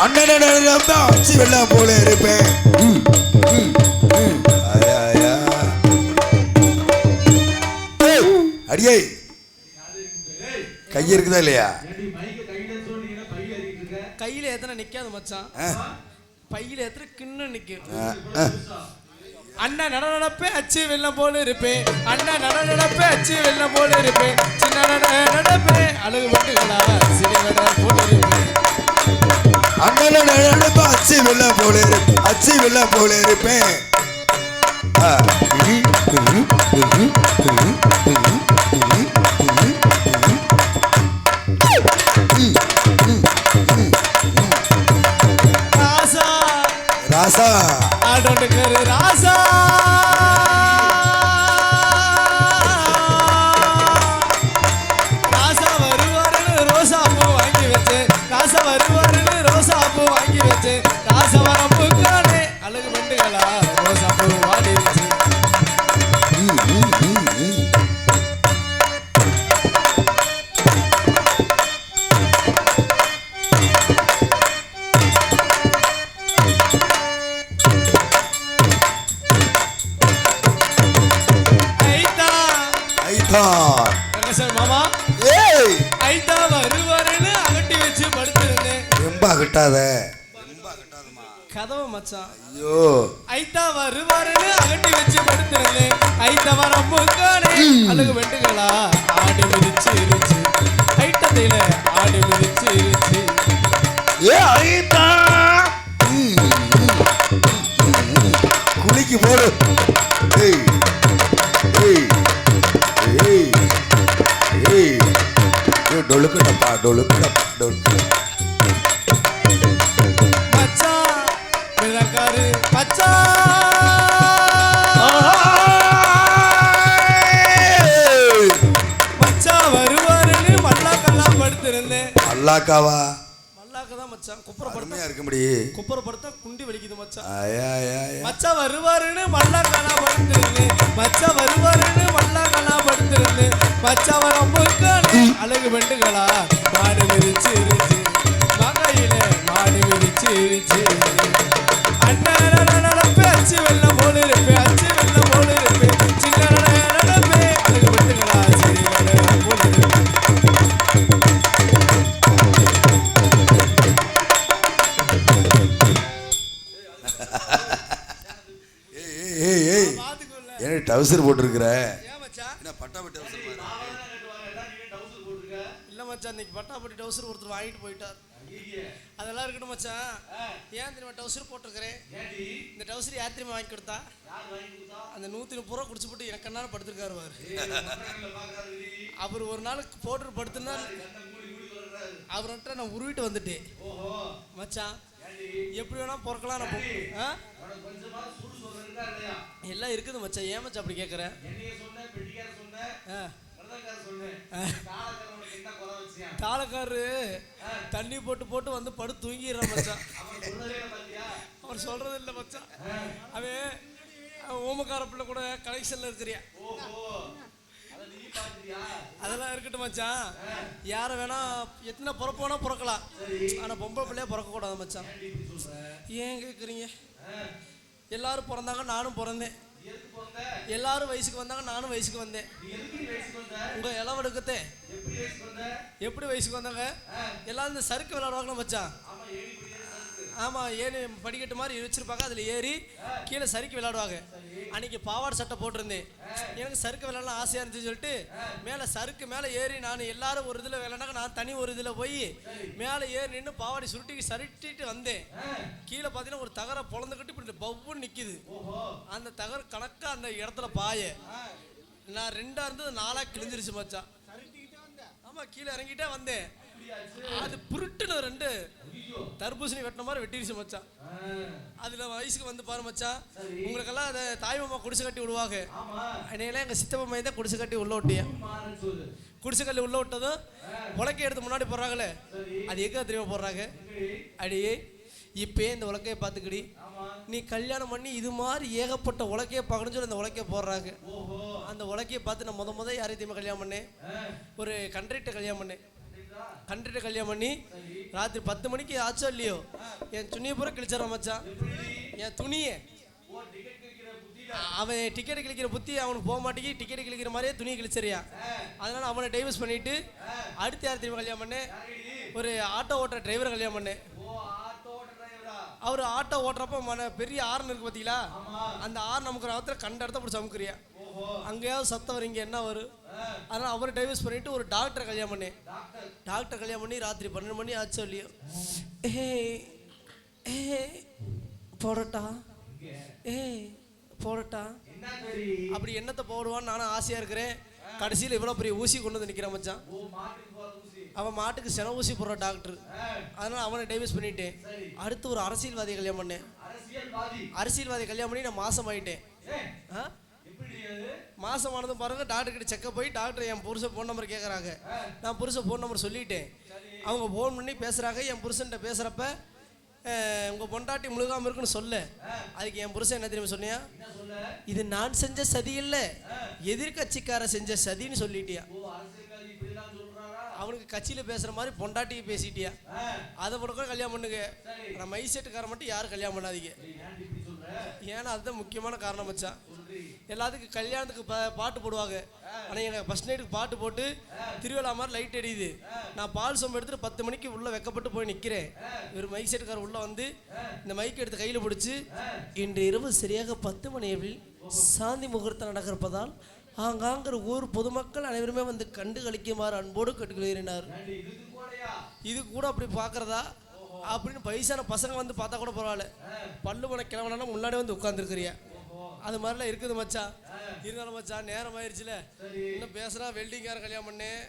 அண்ணன் அச்சு வெள்ளம் போல இருப்பேன் அடியே கை இருக்குதா இல்லையா கையில எத்தனை நிக்காது மச்சான் ஆ, பையில எத்தனை கிண்ணம் நிக்கும் ஆ, ஆ. அண்ணன் நட நடப்பே அச்சு வெள்ளம் போல இருப்பேன் அண்ணன் நட நடப்பே அச்சு வெள்ளம் போல இருப்பேன் சின்ன நட நடப்பே அழகு மட்டும் சிறு போல இருப்பேன் அண்ணன் நடப்ப அச்சு வெள்ளம் போல இருப்பேன் அச்சு வெள்ளம் போல இருப்பேன். மாமா. ஏய். ஐதா வருவாருன்னு அகட்டி வச்சு படுத்திருந்தேன். ரொம்ப அகட்டாத. கதவை மச்சான். ஐயோ. ஐத்தா வருவாருன்னு அகட்டி வச்சு படுத்திருந்தேன். ஐத்தா வர முக்கானே அழகு வெண்டுகளா ஆடு மிதிச்சு இருச்சு ஐட்டத்தையில ஆடு மிதிச்சு இருச்சு ஏ டொழுக்கம் டொழுக்கம் பச்சா. பிறக்காரு பச்சா பச்சா வருவாருன்னு மல்லாக்கெல்லாம் படுத்திருந்தேன். மச்சான். குப்புறப்படுத்தா இருக்க முடியும் குப்புறப்படுத்தா குண்டி வலிக்குது மச்சான். மச்சா வருவாருன்னு மல்லா கலா படுத்திருந்தேன் மச்சா வருவாருன்னு மல்லா கலா படுத்திருந்தேன் மச்சா வரம்பு அழகு பெண்டுகளா மாடு விரிச்சு இருச்சு மகையில மாடு விரிச்சு இருச்சு ஏய் ஏய். ஏன் டவுசர் போட்டிருக்கிற? ஏன் மச்சான் என்ன பட்டாபி டவுசர் இல்ல மச்சான் இன்னைக்கு பட்டாப்பட்டி டவுசர் ஒருத்தர் வாங்கிட்டு போயிட்டார். அதெல்லாம் இருக்கட்டும் மச்சான் ஏன் தெரியுமா டவுசர் போட்டிருக்கிறேன்? இந்த டவுசர் யார் தெரியுமா வாங்கி கொடுத்தா? அந்த நூத்தி முப்பது ரூபா குடிச்சு போட்டு எனக்கு கண்ணால படுத்திருக்காரு பாரு. அவர் ஒரு நாளுக்கு போட்டு படுத்துனா அவர்கிட்ட நான் உருவிட்டு வந்துட்டேன். மச்சான் எப்படி வேணா பிறக்கலாம் நான்? எல்லாம் இருக்குது மச்சான். ஏன் மச்சான் அப்படி கேட்குற தாளக்காரரு தண்ணி போட்டு போட்டு வந்து படுத்து தூங்கிடுறான் மச்சான். அவர் சொல்றது இல்ல மச்சான். அவன் அவன் ஓமக்கார பிள்ளை கூட கலெக்ஷன்ல இருக்கிறியா அதெல்லாம் இருக்கட்டும் மச்சான். யார வேணா எத்தனை பிறப்பு வேணா பிறக்கலாம். ஆனா பொம்பளை பிள்ளைய பிறக்க கூடாது மச்சான். ஏன் கேக்குறீங்க? எல்லாரும் பிறந்தாங்க நானும் பிறந்தேன். எல்லாரும் வயசுக்கு வந்தாங்க நானும் வயசுக்கு வந்தேன். உங்க இளவடுக்கத்தே எப்படி வயசுக்கு வந்தாங்க? எல்லாரும் இந்த சறுக்கு விளையாடுவாங்களா மச்சான்? ஆமாம் ஏணி படிக்கட்டு மாதிரி வச்சிருப்பாங்க. அதில் ஏறி கீழே சறுக்கி விளையாடுவாங்க. அன்னைக்கு பாவாடை சட்டை போட்டிருந்தேன். எனக்கு சறுக்கு விளையாடலாம் ஆசையாக இருந்துச்சு சொல்லிட்டு மேலே சறுக்கு மேலே ஏறி நான் எல்லாரும் ஒரு இதில் விளையாடாங்க நான் தனி ஒரு இதில் போய் மேலே ஏறி நின்று பாவாடை சுருட்டி சருட்டிட்டு வந்தேன். கீழே பார்த்தீங்கன்னா ஒரு தகர பொழந்துக்கிட்டு இப்படி பவ்வுன்னு நிற்கிது அந்த தகர கணக்காக அந்த இடத்துல பாய. நான் ரெண்டாக இருந்தது நாலாக கிழிஞ்சிருச்சு மச்சான். ஆமாம் கீழே இறங்கிட்டே வந்தேன். அது புருட்டுன்னு ரெண்டு. தர்பூசணி வெட்டின மாதிரி வெட்டிருச்சு மச்சான். அதுல வயசுக்கு வந்து பாரு மச்சான். உங்களுக்கெல்லாம் அதை தாய் மாமா குடிசை கட்டி விடுவாங்க. என்னையெல்லாம் எங்க சித்தப்பா மையம் தான் குடிசை கட்டி உள்ள விட்டியன் குடிசை கட்டி உள்ள விட்டதும் உலக்கை எடுத்து முன்னாடி போடுறாங்களே. அது எங்க தெரியுமா போடுறாங்க? அடியே இப்பயே இந்த உலக்கையை பார்த்துக்கடி. நீ கல்யாணம் பண்ணி இது மாதிரி ஏகப்பட்ட உலக்கையை பார்க்கணும்னு சொல்லி அந்த உலக்கையை போடுறாங்க. அந்த உலக்கையை பார்த்து நான் முத முத யாரையும் கல்யாணம் பண்ணேன்? ஒரு கண்ட்ரிட்ட கல்யாணம் பண்ணேன். கண்டுட்டு கல்யாணம் பண்ணி ராத்திரி பத்து மணிக்கு ஆச்சோ இல்லையோ? என் துணியை பூரா கிழிச்சிடறான் மச்சான். என் துணியை. அவன் டிக்கெட் கிழிக்கிற புத்தி அவனுக்கு போக மாட்டேங்கி டிக்கெட் கிழிக்கிற மாதிரியே துணியை கிழிச்சறியா அதனால அவனை டைவர்ஸ் பண்ணிட்டு அடுத்த யார் தெரியுமா கல்யாணம் பண்ணேன்? ஒரு ஆட்டோ ஓட்டுற டிரைவரை கல்யாணம் பண்ணேன். அவர் ஆட்டோ ஓட்டுறப்ப மன பெரிய ஆர்ன் இருக்கு பார்த்தீங்களா அந்த ஆர் நமக்கு ராத்திர கண்ட இடத்த பிடிச்சி அமுக்குறியா? அங்கேயாவது சத்தம் வரும் இங்கே என்ன வரும் அதனால் அவரை டைவர்ஸ் பண்ணிட்டு ஒரு டாக்டரை கல்யாணம் பண்ணேன். டாக்டர் கல்யாணம் பண்ணி ராத்திரி பன்னெண்டு மணி ஆச்சு இல்லையோ? ஏ ஏ போடட்டா? ஏ போடட்டா? அப்படி என்னத்தை போடுவான்னு நானும் ஆசையாக இருக்கிறேன். கடைசியில் இவ்வளோ பெரிய ஊசி கொண்டு வந்து நிற்கிறேன் மச்சான். அவன் மாட்டுக்கு சென ஊசி போடுற டாக்டர் அதனால் அவனை டைவர்ஸ் பண்ணிட்டேன். அடுத்து ஒரு அரசியல்வாதியை கல்யாணம் பண்ணேன். அரசியல்வாதி. கல்யாணம் பண்ணி நான் மாசம் ஆயிட்டேன் ஆ? மாசம் ஆனதும் பாருங்க டாக்டர் கிட்ட செக்கப் போய் டாக்டர் என் புருஷன் ஃபோன் நம்பர் கேட்குறாங்க நான் புருஷன் ஃபோன் நம்பர் சொல்லிட்டேன். அவங்க ஃபோன் பண்ணி பேசுகிறாங்க என் புருஷன்ட்ட பேசுகிறப்ப உங்கள் பொண்டாட்டி முழுகாமல் இருக்குன்னு சொல்ல. அதுக்கு என் புருஷன் என்ன தெரியுமா சொன்னியா? இது நான் செஞ்ச சதி இல்லை எதிர்கட்சிக்கார செஞ்ச சதின்னு சொல்லிட்டியா. அவனுக்கு கட்சியில் பேசுகிற மாதிரி பொண்டாட்டிக்கு பேசிட்டியா? அதை கூட கல்யாணம் பண்ணுங்க. ஆனால் மைசெட்டுக்கார மட்டும் யாரும் கல்யாணம் பண்ணாதீங்க. ஏன்னா அதுதான் முக்கியமான காரணம் மச்சான். எல்லாத்துக்கும் கல்யாணத்துக்கு பா- பாட்டு போடுவாங்க. ஆனால் எனக்கு ஃபஸ்ட் நைட்டுக்கு பாட்டு போட்டு திருவிழா மாதிரி லைட் எரியுது நான் பால் சொம்பு எடுத்துட்டு பத்து மணிக்கு உள்ளே வெக்கப்பட்டு போய் நிற்கிறேன் இவர் மைக் செட்டுக்காரர் உள்ளே வந்து இந்த மைக் எடுத்து கையில் பிடிச்சி இன்று இரவு சரியாக பத்து மணியில் சாந்தி முகூர்த்தம் நடக்கிறப்பதால் ஆங்காங்கிற ஊர் பொதுமக்கள் அனைவருமே வந்து கண்டு கழிக்குமாறு அன்போடு கேட்டுக்கொள்கிறார் இது கூட அப்படி பார்க்குறதா அப்படின்னு வயசான பசங்க வந்து பார்த்தா கூட பரவாயில்ல. பல்லு மன கிழவனா முன்னாடி வந்து உட்காந்துருக்கிறியா அது மாதிரிலாம் இருக்குது மச்சான் இருந்தாலும் மச்சான் நேரம் ஆயிடுச்சுல இன்னும் பேசுறா வெல்டிங்கார கல்யாணம் பண்ணேன்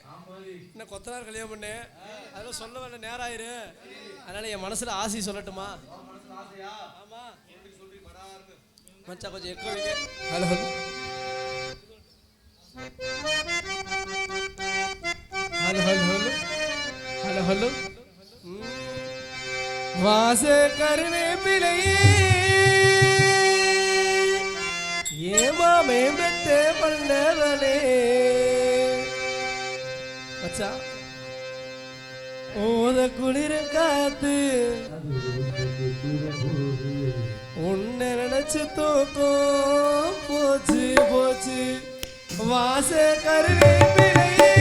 இன்னும் கொத்தனார் கல்யாணம் பண்ணேன் அதெல்லாம் சொல்ல வேண்டிய நேரம் ஆயிரு அதனால என் மனசுல ஆசை சொல்லட்டுமா? ஆமா. மச்சான் கொஞ்சம் echo hello hello. Hello hello. Hello hello. வாச கருவேப்பிலையே ஏமா மச்சா ஓத குளிர காத்து உன்னை நினைச்சு தூக்கம் போச்சு போச்சு. வாச கருவேப்பிலையே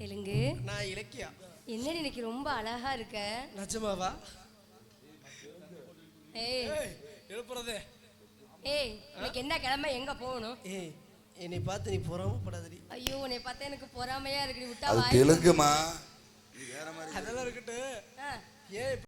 தெலுங்கு. நான் இலக்கியா. என்னடி இன்னைக்கு ரொம்ப அழகா இருக்க? நிஜமாவா? ஏய். ஏய் எழுப்புறதே. ஏய் இன்னைக்கு என்ன கிழமை? எங்க போகணும்? ஏய் என்னை பார்த்து நீ பொறாமப்படாதடி. ஐயோ உன்னை பார்த்தா எனக்கு பொறாமையா இருக்குடி. விட்டா அது வாய். தெலுங்குமா? அதெல்லாம் இருக்கட்டும். ஏன்